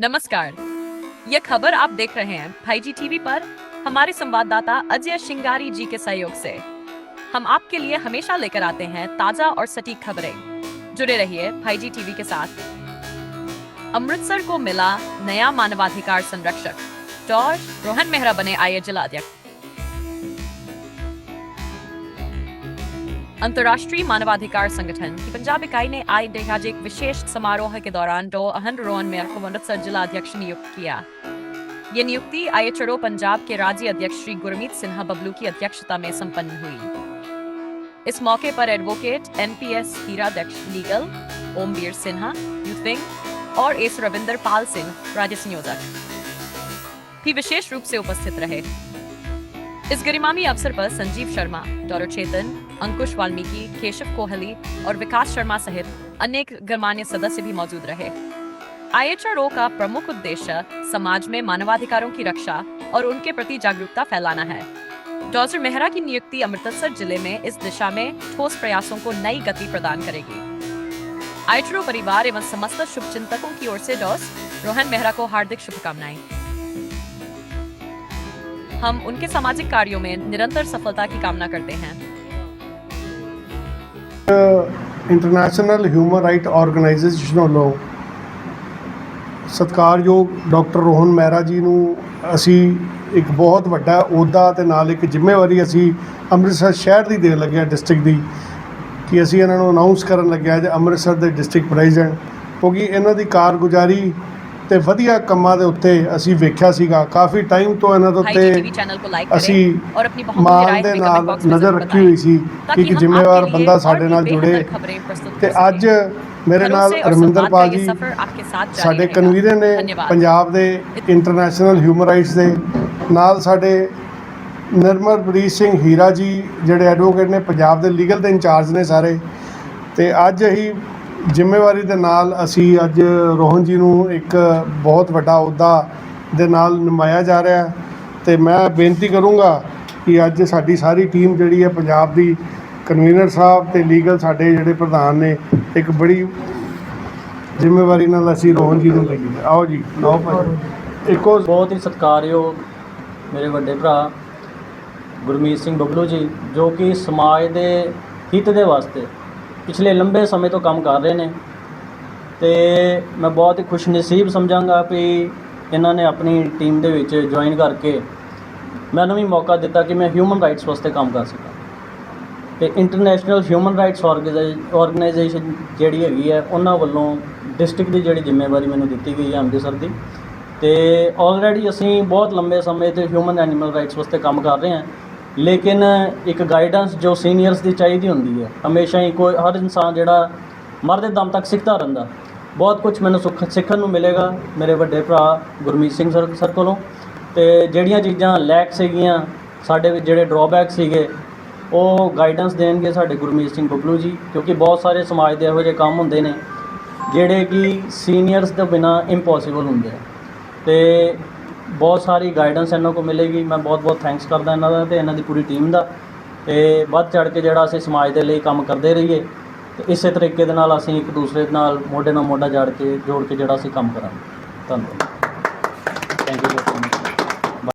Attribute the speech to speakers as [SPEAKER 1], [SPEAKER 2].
[SPEAKER 1] नमस्कार। यह खबर आप देख रहे हैं भाई जी टीवी पर हमारे संवाददाता अजय शिंगारी जी के सहयोग से। हम आपके लिए हमेशा लेकर आते हैं ताज़ा और सटीक खबरें। जुड़े रहिए भाई जी टीवी के साथ। अमृतसर को मिला नया मानवाधिकार संरक्षक। जॉर्ज रोहन मेहरा बने आईए जिलाध्यक्ष। अंतर्राष्ट्रीय मानवाधिकार संगठन की पंजाब इकाई ने आज आज एक विशेष समारोह के दौरान डॉ अहन रोहन मेयर को अमृतसर जिला अध्यक्ष नियुक्त किया। ये नियुक्ति आईएचआरओ पंजाब के राज्य अध्यक्ष श्री गुरमीत सिन्हा बबलू की अध्यक्षता में संपन्न हुई। इस मौके पर advocate MPS हीराध्यक्ष legal Omvir Sinha youth wing और एस रविंदर पाल सिंह, राज्य संयोजक भी विशेष रूप से उपस्थित रहे। इस गरिमामी अवसर पर संजीव शर्मा, डॉक्टर चेतन, अंकुश वाल्मीकि, केशव कोहली और विकास शर्मा सहित अनेक गणमान्य सदस्य भी मौजूद रहे। आईएचआरओ का प्रमुख उद्देश्य समाज में मानवाधिकारों की रक्षा और उनके प्रति जागरूकता फैलाना है। डॉक्टर मेहरा की नियुक्ति अमृतसर ज़िले में इस दिशा में ठोस प्रयासों को नई गति प्रदान करेगी। आईएचआरओ परिवार एवं समस्त शुभचिंतकों की ओर से डॉस रोहन मेहरा को हार्दिक शुभकामनाएँ। हम उनके सामाजिक कार्यों में निरंतर सफलता की कामना करते हैं
[SPEAKER 2] ਇੰਟਰਨੈਸ਼ਨਲ ਹਿਊਮਨ ਰਾਈਟ ਆਰਗੇਨਾਈਜੇਸ਼ਨ ਵੱਲੋਂ ਸਤਿਕਾਰਯੋਗ ਡਾਕਟਰ ਰੋਹਨ ਮਹਿਰਾ ਜੀ ਨੂੰ ਅਸੀਂ ਇੱਕ ਬਹੁਤ ਵੱਡਾ ਅਹੁਦਾ ਤੇ ਨਾਲ ਇੱਕ ਜ਼ਿੰਮੇਵਾਰੀ ਅਸੀਂ ਅੰਮ੍ਰਿਤਸਰ ਸ਼ਹਿਰ ਦੀ ਦੇਣ ਲੱਗੇ ਹਾਂ ਡਿਸਟ੍ਰਿਕਟ ਦੀ ਕਿ ਅਸੀਂ ਇਹਨਾਂ ਨੂੰ ਅਨਾਉਂਸ ਕਰਨ ਲੱਗੇ ਹਾਂ ਅੱਜ ਅੰਮ੍ਰਿਤਸਰ ਦੇ ਡਿਸਟ੍ਰਿਕਟ ਪ੍ਰੈਜ਼ੀਡੈਂਟ ਕਿਉਂਕਿ ਇਹਨਾਂ ਦੀ ਕਾਰਗੁਜ਼ਾਰੀ ਤੇ ਵਧੀਆ ਕੰਮਾਂ ਦੇ ਉੱਤੇ ਅਸੀਂ ਵੇਖਿਆ ਸੀਗਾ। ਕਾਫੀ ਟਾਈਮ ਤੋਂ ਇਹਨਾਂ ਦੇ ਉੱਤੇ ਅਸੀਂ ਮਾਨ ਦੇ ਨਾਲ ਨਜ਼ਰ ਰੱਖੀ ਹੋਈ ਸੀ ਕਿ ਇੱਕ ਜ਼ਿੰਮੇਵਾਰ ਬੰਦਾ ਸਾਡੇ ਨਾਲ ਜੁੜੇ। ਤੇ ਅੱਜ ਮੇਰੇ ਨਾਲ
[SPEAKER 1] ਰਮਿੰਦਰਪਾਲ
[SPEAKER 2] ਜੀ ਸਾਡੇ ਕਨਵੀਨਰ ਨੇ ਪੰਜਾਬ ਦੇ ਇੰਟਰਨੈਸ਼ਨਲ ਹਿਊਮਨ ਰਾਈਟਸ ਦੇ। ਨਾਲ ਸਾਡੇ ਨਰਮਲਪ੍ਰੀਤ ਸਿੰਘ ਹੀਰਾ ਜੀ ਜਿਹੜੇ ਐਡਵੋਕੇਟ ਨੇ ਪੰਜਾਬ ਦੇ ਲੀਗਲ ਦੇ ਇੰਚਾਰਜ ਨੇ ਸਾਰੇ। ਤੇ ਅੱਜ ਅਸੀਂ ਜ਼ਿੰਮੇਵਾਰੀ ਦੇ ਨਾਲ ਅਸੀਂ ਅੱਜ ਰੋਹਨ ਜੀ ਨੂੰ ਇੱਕ ਬਹੁਤ ਵੱਡਾ ਅਹੁਦਾ ਦੇ ਨਾਲ ਨਿਮਾਇਆ ਜਾ ਰਿਹਾ ਹੈ ਤੇ ਮੈਂ ਬੇਨਤੀ ਕਰੂੰਗਾ ਕਿ ਅੱਜ ਸਾਡੀ ਸਾਰੀ ਟੀਮ ਜਿਹੜੀ ਹੈ ਪੰਜਾਬ ਦੀ ਕਨਵੀਨਰ ਸਾਹਿਬ ਤੇ ਲੀਗਲ ਸਾਡੇ ਜਿਹੜੇ ਪ੍ਰਧਾਨ ਨੇ, ਇੱਕ ਬੜੀ ਜ਼ਿੰਮੇਵਾਰੀ ਨਾਲ ਅਸੀਂ ਰੋਹਨ ਜੀ ਨੂੰ ਲਈਏ ਆਓ ਜੀ, ਲਓ ਭਾਈ ਇੱਕੋ
[SPEAKER 3] ਬਹੁਤ ਹੀ ਸਤਿਕਾਰਯੋਗ ਮੇਰੇ ਵੱਡੇ ਭਰਾ ਗੁਰਮੀਤ ਸਿੰਘ ਬੱਬਲੂ ਜੀ, ਜੋ ਕਿ ਸਮਾਜ ਦੇ ਹਿੱਤ ਦੇ ਵਾਸਤੇ ਪਿਛਲੇ ਲੰਬੇ ਸਮੇਂ ਤੋਂ ਕੰਮ ਕਰ ਰਹੇ ਨੇ ਤੇ ਮੈਂ ਬਹੁਤ ਹੀ ਖੁਸ਼ਨਸੀਬ ਸਮਝਾਂਗਾ ਵੀ ਇਹਨਾਂ ਨੇ ਆਪਣੀ ਟੀਮ ਦੇ ਵਿੱਚ ਜੁਆਇਨ ਕਰਕੇ ਮੈਨੂੰ ਵੀ ਮੌਕਾ ਦਿੱਤਾ ਕਿ ਮੈਂ ਹਿਊਮਨ ਰਾਈਟਸ ਵਾਸਤੇ ਕੰਮ ਕਰ ਸਕਾਂ। ਤੇ ਇੰਟਰਨੈਸ਼ਨਲ ਹਿਊਮਨ ਰਾਈਟਸ ਆਰਗੇਨਾਈਜੇਸ਼ਨ ਜਿਹੜੀ ਹੈਗੀ ਹੈ, ਉਹਨਾਂ ਵੱਲੋਂ ਡਿਸਟ੍ਰਿਕਟ ਦੀ ਜਿਹੜੀ ਜ਼ਿੰਮੇਵਾਰੀ ਮੈਨੂੰ ਦਿੱਤੀ ਗਈ ਹੈ ਅੰਮ੍ਰਿਤਸਰ ਦੀ। ਤੇ ਆਲਰੇਡੀ ਅਸੀਂ ਬਹੁਤ ਲੰਬੇ ਸਮੇਂ ਤੋਂ ਹਿਊਮਨ ਐਨੀਮਲ ਰਾਈਟਸ ਵਾਸਤੇ ਕੰਮ ਕਰ ਰਹੇ ਹਾਂ। ਲੇਕਿਨ ਇੱਕ ਗਾਈਡੈਂਸ ਜੋ ਸੀਨੀਅਰਸ ਦੀ ਚਾਹੀਦੀ ਹੁੰਦੀ ਹੈ, ਹਮੇਸ਼ਾ ਹੀ ਕੋਈ, ਹਰ ਇਨਸਾਨ ਜਿਹੜਾ ਮਰਦੇ ਦਮ ਤੱਕ ਸਿੱਖਦਾ ਰਹਿੰਦਾ। ਬਹੁਤ ਕੁਝ ਮੈਨੂੰ ਸੁੱਖ, ਸਿੱਖਣ ਨੂੰ ਮਿਲੇਗਾ ਮੇਰੇ ਵੱਡੇ ਭਰਾ ਗੁਰਮੀਤ ਸਿੰਘ ਸਰ ਸਰ ਕੋਲੋਂ। ਤੇ ਜਿਹੜੀਆਂ ਚੀਜ਼ਾਂ ਲੈਕ ਸੀਗੀਆਂ, ਸਾਡੇ ਵਿੱਚ ਜਿਹੜੇ ਡਰਾਬੈਕ ਸੀਗੇ, ਉਹ ਗਾਈਡੈਂਸ ਦੇਣਗੇ ਸਾਡੇ ਗੁਰਮੀਤ ਸਿੰਘ ਬੱਬਲੂ ਜੀ, ਕਿਉਂਕਿ ਬਹੁਤ ਸਾਰੇ ਸਮਾਜ ਦੇ ਇਹੋ ਜਿਹੇ ਕੰਮ ਹੁੰਦੇ ਨੇ, ਜਿਹੜੇ ਕਿ ਸੀਨੀਅਰਸ ਤੋਂ ਬਿਨਾ ਇੰਪੋਸੀਬਲ ਹੁੰਦੇ ਆ। ਤੇ ਬਹੁਤ ਸਾਰੀ ਗਾਈਡੈਂਸ ਇਹਨਾਂ ਕੋਲ ਮਿਲੇਗੀ। ਮੈਂ ਬਹੁਤ ਬਹੁਤ ਥੈਂਕਸ ਕਰਦਾ ਇਹਨਾਂ ਦਾ ਤੇ ਇਹਨਾਂ ਦੀ ਪੂਰੀ ਟੀਮ ਦਾ। ਤੇ ਵੱਧ ਚੜ ਕੇ ਜਿਹੜਾ ਅਸੀਂ ਸਮਾਜ ਦੇ ਲਈ ਕੰਮ ਕਰਦੇ ਰਹੀਏ, ਤੇ ਇਸੇ ਤਰੀਕੇ ਦੇ ਨਾਲ ਅਸੀਂ ਇੱਕ ਦੂਸਰੇ ਨਾਲ ਮੋਢੇ ਨਾਲ ਮੋਢਾ ਜੜ ਕੇ, ਜੋੜ ਕੇ ਜਿਹੜਾ ਅਸੀਂ ਕੰਮ ਕਰਾਂਗੇ। ਧੰਨਵਾਦ। Thank you